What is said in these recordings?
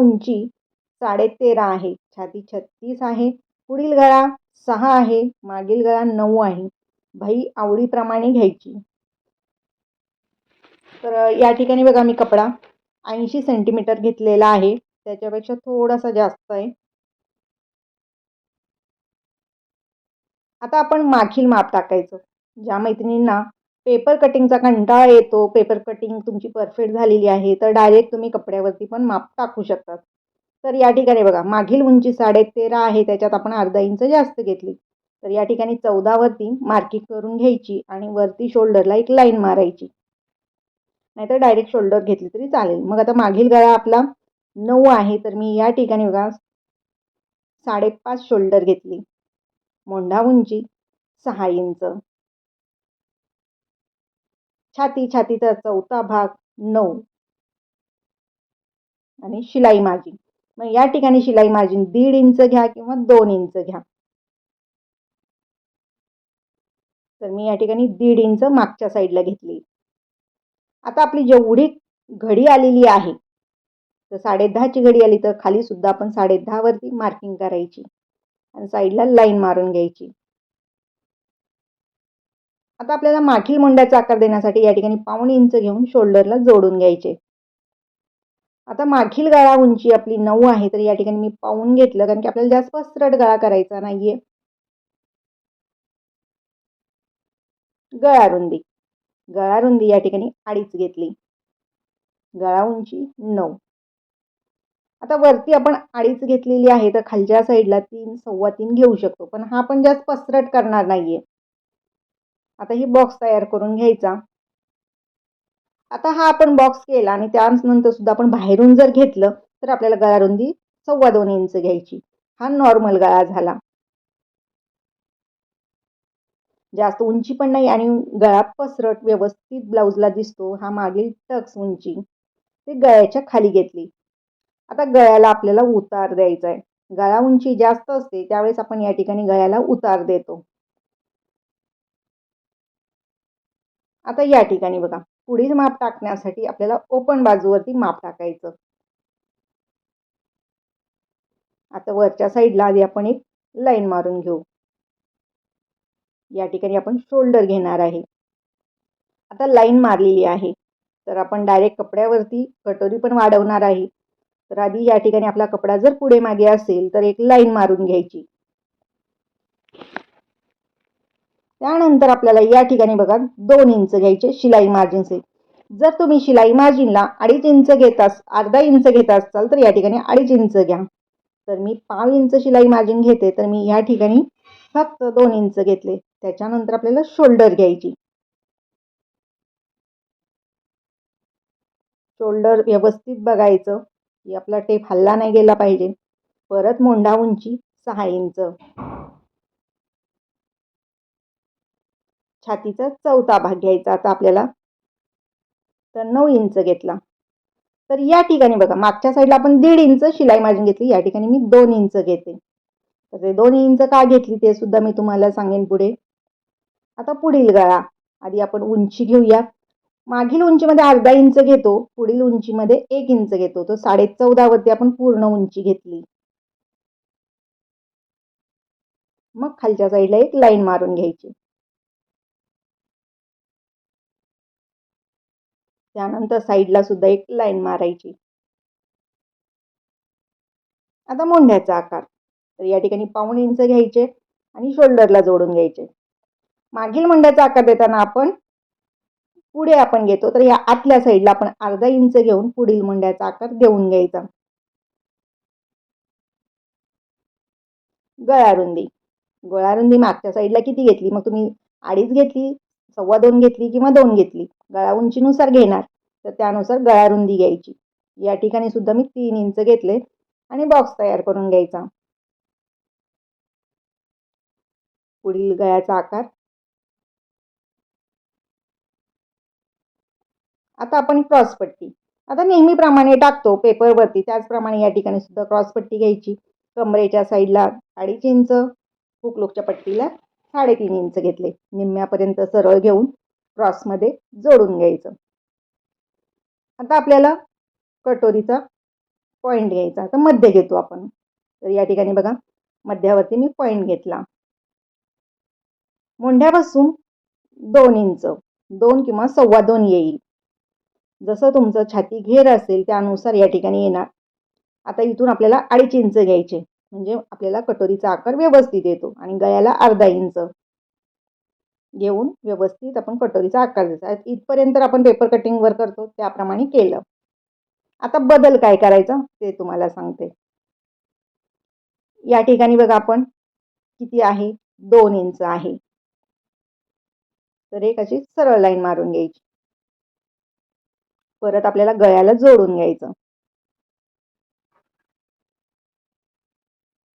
उंची साडेतेरा आहे. छाती छत्तीस आहे. पुढील गळा सहा आहे. मागील गळा नऊ आहे. भाई आवडीप्रमाणे घ्यायची. तर या ठिकाणी बघा मी कपडा ऐंशी सेंटीमीटर घेतलेला आहे. त्याच्यापेक्षा थोडासा जास्त आहे. आता आपण मागील माप टाकायचं. ज्या मैत्रिणींना पेपर कटिंगचा कंटाळा येतो पेपर कटिंग तुमची परफेक्ट झालेली आहे तर डायरेक्ट तुम्ही कपड्यावरती पण माप टाकू शकतात. तर या ठिकाणी बघा मागील उंची साडे तेरा आहे त्याच्यात आपण अर्धा इंच जास्त घेतली. तर या ठिकाणी चौदावरती मार्किंग करून घ्यायची आणि वरती शोल्डरला एक लाईन मारायची. नाहीतर डायरेक्ट शोल्डर घेतली तरी चालेल. मग आता मागील गळा आपला नऊ आहे तर मी या ठिकाणी बघा साडेपाच शोल्डर घेतली. मोंढा उंची सहा इंच. छाती छातीचा चौथा भाग नऊ. आणि शिलाई मार्जिन. मग या ठिकाणी शिलाई मार्जिन दीड इंच घ्या किंवा दोन इंच घ्या. तर मी या ठिकाणी दीड इंच मागच्या साईडला घेतली. आता आपली जेवढी घडी आलेली आहे तर साडे दहाची घडी आली तर खाली सुद्धा आपण साडे दहावरती मार्किंग करायची. आणि साईडला लाईन मारून घ्यायची. आता आपल्याला मागील मुंड्याचा आकार देण्यासाठी या ठिकाणी पाऊण इंच घेऊन शोल्डरला जोडून घ्यायचे. आता मागील गळा उंची आपली नऊ आहे तर या ठिकाणी मी पाऊन घेतलं कारण की आपल्याला जास्त पसरट गळा करायचा नाहीये. गळा रुंदी. गळा रुंदी या ठिकाणी अडीच घेतली. गळा उंची नऊ. आता वरती आपण अडीच घेतलेली आहे तर खालच्या साईडला तीन सव्वा तीन घेऊ शकतो पण हा पण जास्त पसरट करणार नाहीये. आता ही बॉक्स तयार करून घ्यायचा. आता हा आपण बॉक्स केला आणि त्यानंतर सुद्धा आपण बाहेरून जर घेतलं तर आपल्याला गळा रुंदी सव्वा दोन इंच घ्यायची. हा नॉर्मल गळा झाला. जास्त उंची पण नाही आणि गळा पसरट व्यवस्थित ब्लाऊजला दिसतो. हा मागील टक्स उंची. ते गळ्याच्या खाली घेतली. आता गळ्याला आपल्याला उतार द्यायचा आहे गळा उंची जास्त असते त्यावेळेस आपण या ठिकाणी गळ्याला उतार देतो. आता या ठिकाणी बघा पुढील माप टाकण्यासाठी आपल्याला ओपन बाजूवरती माप टाकायचं. आता वरच्या साईडला आधी आपण एक लाईन मारून घेऊ. या ठिकाणी आपण शोल्डर घेणार आहे. आता लाईन मारलेली आहे. तर आपण डायरेक्ट कपड्यावरती कटोरी पण वाढवणार आहे. तर आधी या ठिकाणी आपला कपडा जर पुढे मागे असेल तर एक लाईन मारून घ्यायची. त्यानंतर आपल्याला या ठिकाणी बघा दोन इंच घ्यायचे शिलाई मार्जिनचे जर तुम्ही शिलाई मार्जिनला अडीच इंच घेत अस अर्धा इंच घेत असाल तर या ठिकाणी अडीच इंच घ्या. तर मी पाव इंच शिलाई मार्जिन घेते तर मी या ठिकाणी फक्त दोन इंच घेतले. त्याच्यानंतर आपल्याला शोल्डर घ्यायची. शोल्डर व्यवस्थित बघायचं की आपला टेप हल्ला नाही गेला पाहिजे. परत मोंढा उंची सहा इंच. छातीचा चौथा भाग घ्यायचा. आता आपल्याला तर नऊ इंच घेतला. तर या ठिकाणी बघा मागच्या साईडला आपण दीड इंच शिलाई मार्जिन घेतली. या ठिकाणी मी दोन इंच घेते. तर ते दोन इंच का घेतली ते सुद्धा मी तुम्हाला सांगेन पुढे. आता पुढील गळा. आधी आपण उंची घेऊया मागील उंचीमध्ये अर्धा इंच घेतो. पुढील उंचीमध्ये एक इंच घेतो. तर साडे चौदावरती आपण पूर्ण उंची घेतली. मग खालच्या साईडला एक लाईन मारून घ्यायची. त्यानंतर साईडला सुद्धा एक लाईन मारायची. आता मोंढ्याचा आकार. तर या ठिकाणी पाऊण इंच घ्यायचे आणि शोल्डरला जोडून घ्यायचे. मागील मोंढ्याचा आकार देताना आपण पुढे आपण घेतो. तर या आतल्या साईडला आपण अर्धा इंच घेऊन पुढील मुंड्याचा आकार देऊन घ्यायचा. गळारुंदी. गळारुंदी मागच्या साईडला किती घेतली? मग तुम्ही अडीच घेतली. सव्वा दोन घेतली किंवा दोन घेतली गळा उंचीनुसार घेणार तर त्यानुसार गळारुंदी घ्यायची. या ठिकाणी सुद्धा मी तीन इंच घेतले आणि बॉक्स तयार करून घ्यायचा. पुढील गळ्याचा आकार. आता आपण क्रॉस पट्टी. आता नेहमीप्रमाणे टाकतो पेपरवरती त्याचप्रमाणे या ठिकाणी सुद्धा क्रॉसपट्टी घ्यायची. कमरेच्या साईडला अडीच इंच हुकलोकच्या पट्टीला साडेतीन इंच घेतले. निम्म्यापर्यंत सरळ घेऊन क्रॉसमध्ये जोडून घ्यायचं. आता आपल्याला कटोरीचा पॉईंट घ्यायचा. तर मध्य घेतो आपण. तर या ठिकाणी बघा मध्यावरती मी पॉईंट घेतला. मुंढ्यापासून दोन इंच दोन किंवा सव्वा दोन येईल. जसं तुमचं छाती घेर असेल त्यानुसार या ठिकाणी येणार. आता इथून आपल्याला अडीच इंच घ्यायचे. म्हणजे आपल्याला कटोरीचा आकार व्यवस्थित येतो आणि गळ्याला अर्धा इंच. घेऊन व्यवस्थित आपण कटोरीचा आकार द्यायचा इथपर्यंत आपण पेपर कटिंगवर करतो त्याप्रमाणे केलं. आता बदल काय करायचा ते तुम्हाला सांगते. या ठिकाणी बघा आपण किती आहे? दोन इंच आहे. तर एक अशी सरळ लाईन मारून घ्यायची. परत आपल्याला गळ्याला जोडून घ्यायचं.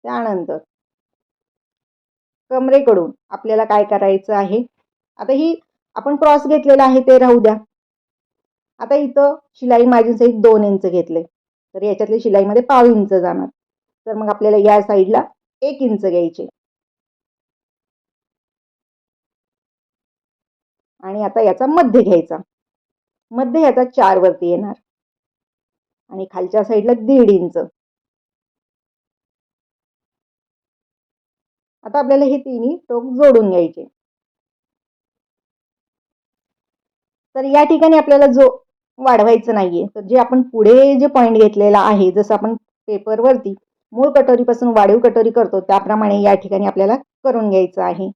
त्यानंतर कमरेकडून आपल्याला काय करायचं आहे? आता ही आपण क्रॉस घेतलेला आहे ते राहू द्या. आता इथं शिलाई माझी सहित दोन इंच घेतले तर याच्यातले शिलाईमध्ये पाव इंच जाणार. तर मग आपल्याला या साईडला एक इंच घ्यायचे. आणि आता याचा मध्य घ्यायचा. मध्य याचा चार वरती येणार. आणि खालच्या साईडला दीड इंच आता आपल्याला हे तिन्ही टोक जोडून घ्यायचे. तर या ठिकाणी आपल्याला जो वाढवायचं नाहीये तर जे आपण पुढे जे पॉईंट घेतलेला आहे जसं आपण पेपरवरती मूळ कटोरीपासून वाढीव कटोरी करतो त्याप्रमाणे या ठिकाणी आपल्याला करून घ्यायचं आहे.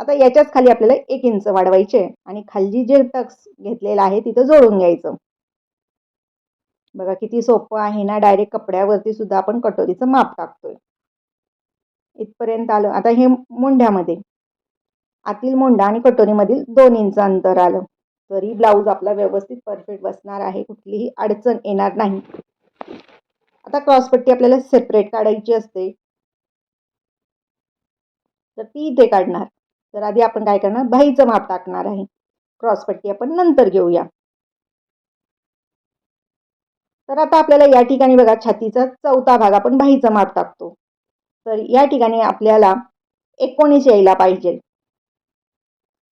आता याच्याच खाली आपल्याला एक इंच वाढवायचे आणि खाली जे टक्स घेतलेला आहे तिथं जोडून घ्यायचं. बघा किती सोपं आहे ना डायरेक्ट कपड्यावरती सुद्धा आपण कटोरीचं माप टाकतोय. इथपर्यंत आलं. आता हे मुंढ्यामध्ये. आतील मुंडा आणि कटोरीमधील दोन इंच अंतर आलं. तरी ब्लाऊज आपला व्यवस्थित परफेक्ट बसणार आहे. कुठलीही अडचण येणार नाही. आता क्रॉसपट्टी आपल्याला सेपरेट काढायची असते. तर ती इथे काढणार. तर आधी आपण काय करणार? बाईचं माप टाकणार आहे. क्रॉसपट्टी आपण नंतर घेऊया. तर आता आपल्याला या ठिकाणी बघा छातीचा चौथा भाग आपण बाईचं माप टाकतो. तर या ठिकाणी आपल्याला एकोणीस यायला पाहिजे.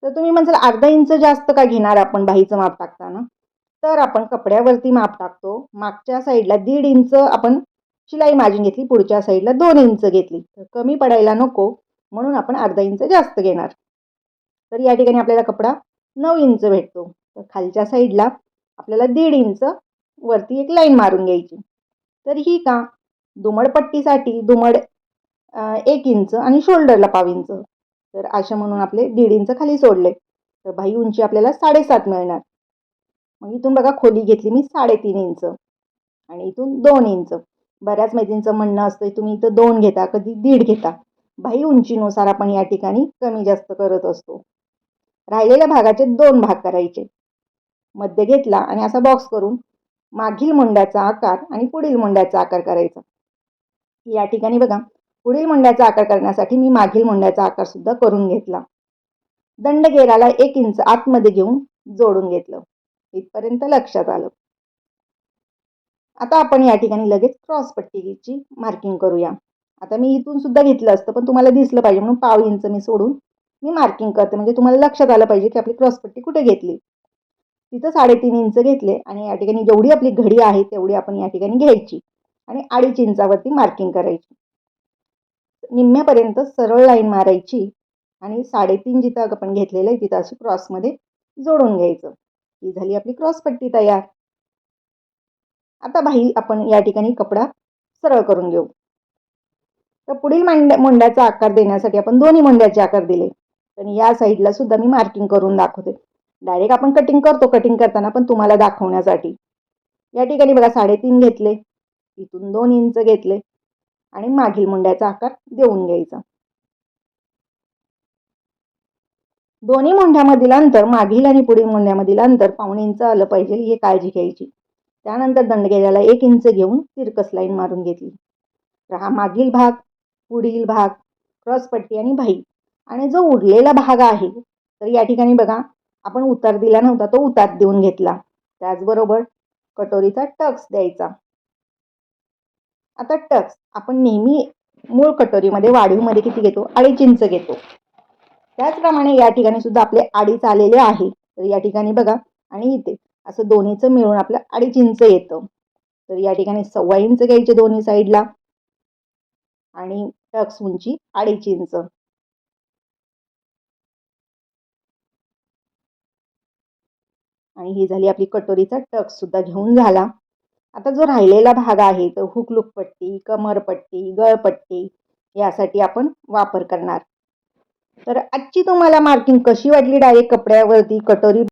तर तुम्ही म्हणसाल अर्धा इंच जास्त का घेणार आपण बाहीचं माप टाकताना? तर आपण कपड्यावरती माप टाकतो. मागच्या साईडला दीड इंच आपण शिलाई मार्जिन घेतली पुढच्या साईडला दोन इंच घेतली. तर कमी पडायला नको म्हणून आपण अर्धा इंच जास्त घेणार. तर या ठिकाणी आपल्याला कपडा नऊ इंच भेटतो. तर खालच्या साईडला आपल्याला दीड इंच वरती एक लाईन मारून घ्यायची. तर ही का दुमडपट्टीसाठी दुमड एक इंच आणि शोल्डरला पाव इंच. तर अशा म्हणून आपले दीड इंच खाली सोडले. तर बाई उंची आपल्याला साडेसात मिळणार. मग इथून बघा खोली घेतली मी साडेतीन इंच. आणि इथून दोन इंच. बऱ्याच मैत्रिणींचं म्हणणं असतं तुम्ही इथं दोन घेता कधी दीड घेता. बाई उंचीनुसार आपण या ठिकाणी कमी जास्त करत असतो. राहिलेल्या भागाचे दोन भाग करायचे. मध्य घेतला आणि असा बॉक्स करून मागील मुंड्याचा आकार आणि पुढील मुंड्याचा आकार करायचा. या ठिकाणी बघा पुढील मुंड्याचा आकार करण्यासाठी मी मागील मुंड्याचा आकार सुद्धा करून घेतला. दंडगेराला एक इंच आतमध्ये घेऊन जोडून घेतलं. इथपर्यंत लक्षात आलं. आता आपण या ठिकाणी लगेच क्रॉस पट्टीची मार्किंग करूया. आता मी इथून सुद्धा घेतलं असतं पण तुम्हाला दिसलं पाहिजे म्हणून पाव इंच मी सोडून मी मार्किंग करते. म्हणजे तुम्हाला लक्षात आलं पाहिजे की आपली क्रॉसपट्टी कुठे घेतली. तिथं साडेतीन इंच घेतले आणि या ठिकाणी जेवढी आपली घडी आहे तेवढी आपण या ठिकाणी घ्यायची आणि अडीच इंचावरती मार्किंग करायची. निम्म्यापर्यंत सरळ लाईन मारायची आणि साडेतीन जिथं आपण घेतलेलं आहे तिथं अशी क्रॉसमध्ये जोडून घ्यायचं. ही झाली आपली क्रॉसपट्टी तयार. आता बाही आपण या ठिकाणी कपडा सरळ करून घेऊ. तर पुढील मांड्या मुंड्याचा आकार देण्यासाठी आपण दोन्ही मुंड्याचे आकार दिले. आणि या साईडला सुद्धा मी मार्किंग करून दाखवते. डायरेक्ट आपण कटिंग करतो कटिंग करताना पण तुम्हाला दाखवण्यासाठी. या ठिकाणी बघा साडेतीन घेतले. इथून दोन इंच घेतले. आणि मागील मुंड्याचा आकार देऊन घ्यायचा. दोन्ही मुंड्यामधील अंतर मागील आणि पुढील मुंड्यामधील अंतर पाऊण इंच आलं पाहिजे ही काळजी घ्यायची. त्यानंतर दंडगेऱ्याला एक इंच घेऊन तिरकस लाईन मारून घेतली. तर हा मागील भाग पुढील भाग क्रॉसपट्टी आणि भाई. आणि जो उरलेला भाग आहे तर या ठिकाणी बघा आपण उतार दिला नव्हता तो उतार देऊन घेतला. त्याचबरोबर कटोरीचा टक्स द्यायचा. आता टक्स आपण नेहमी मूळ कटोरीमध्ये वाढीवमध्ये किती घेतो? अडीच इंच घेतो. त्याचप्रमाणे या ठिकाणी सुद्धा आपले अडीच आलेले आहे. तर या ठिकाणी बघा आणि इथे असं दोन्हीचं मिळून आपलं अडीच इंच येतं. तर या ठिकाणी सव्वा इंच घ्यायचे दोन्ही साईडला. आणि टक्स उंची अडीच इंच. आणि ही झाली आपली कटोरीचा टक सुद्धा घेऊन झाला. आता जो राहिलेला भाग आहे तो हुकलूक पट्टी कमरपट्टी गळपट्टी यासाठी आपण वापर करणार. तर आजची तुम्हाला मार्किंग कशी वाटली? डायरेक्ट कपड्यावरती कटोरी